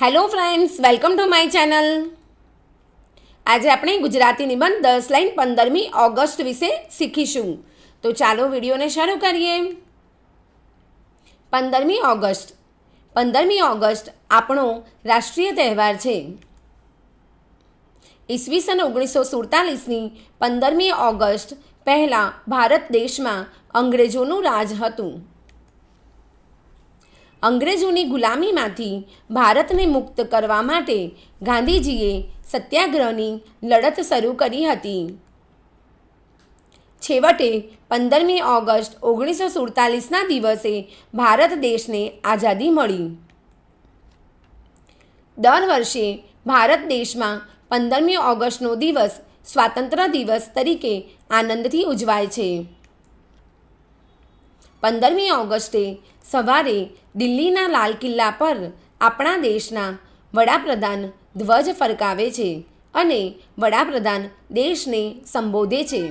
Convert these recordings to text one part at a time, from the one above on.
Hello friends welcome to my channel આજે આપણે ગુજરાતી નિબંધ દસ લાઈન પંદરમી ઓગસ્ટ વિશે શીખીશું. તો ચાલો વિડીયોને શરૂ કરીએ. પંદરમી ઓગસ્ટ. પંદરમી ઓગસ્ટ આપણો રાષ્ટ્રીય તહેવાર છે. ઈસવીસન ઓગણીસો સુડતાલીસની પંદરમી ઓગસ્ટ પહેલાં ભારત દેશમાં અંગ્રેજોનું રાજ હતું. અંગ્રેજોની ગુલામીમાંથી ભારતને મુક્ત કરવા માટે ગાંધીજીએ સત્યાગ્રહની લડત શરૂ કરી હતી. છેવટે પંદરમી ઓગસ્ટ ઓગણીસો સુડતાલીસના દિવસે ભારત દેશને આઝાદી મળી. દર વર્ષે ભારત દેશમાં પંદરમી ઓગસ્ટનો દિવસ સ્વાતંત્ર્ય દિવસ તરીકે આનંદથી ઉજવાય છે. પંદરમી ઓગસ્ટે સવારે દિલ્હીના લાલ કિલ્લા પર આપણા દેશના વડાપ્રધાન ધ્વજ ફરકાવે છે અને વડાપ્રધાન દેશને સંબોધે છે.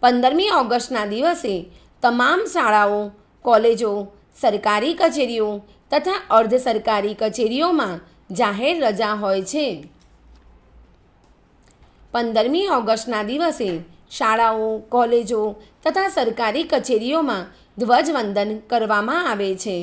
પંદરમી ઓગસ્ટના દિવસે તમામ શાળાઓ, કોલેજો, સરકારી કચેરીઓ તથા અર્ધ સરકારી કચેરીઓમાં જાહેર રજા હોય છે. પંદરમી ઓગસ્ટના દિવસે શાળાઓ, કોલેજો તથા સરકારી કચેરીઓમાં ધ્વજવંદન કરવામાં આવે છે.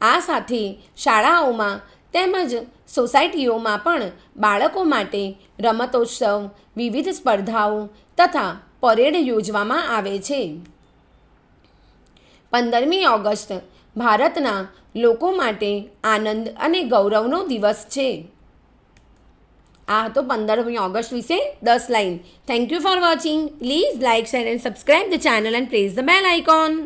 આ સાથે શાળાઓમાં તેમજ સોસાયટીઓમાં પણ બાળકો માટે રમતોત્સવ, વિવિધ સ્પર્ધાઓ તથા પરેડ યોજવામાં આવે છે. પંદરમી ઓગસ્ટ ભારતના લોકો માટે આનંદ અને ગૌરવનો દિવસ છે. આ હતો પંદરમી ઓગસ્ટ વિશે દસ line. Thank you for watching please like share and subscribe the channel and press the bell icon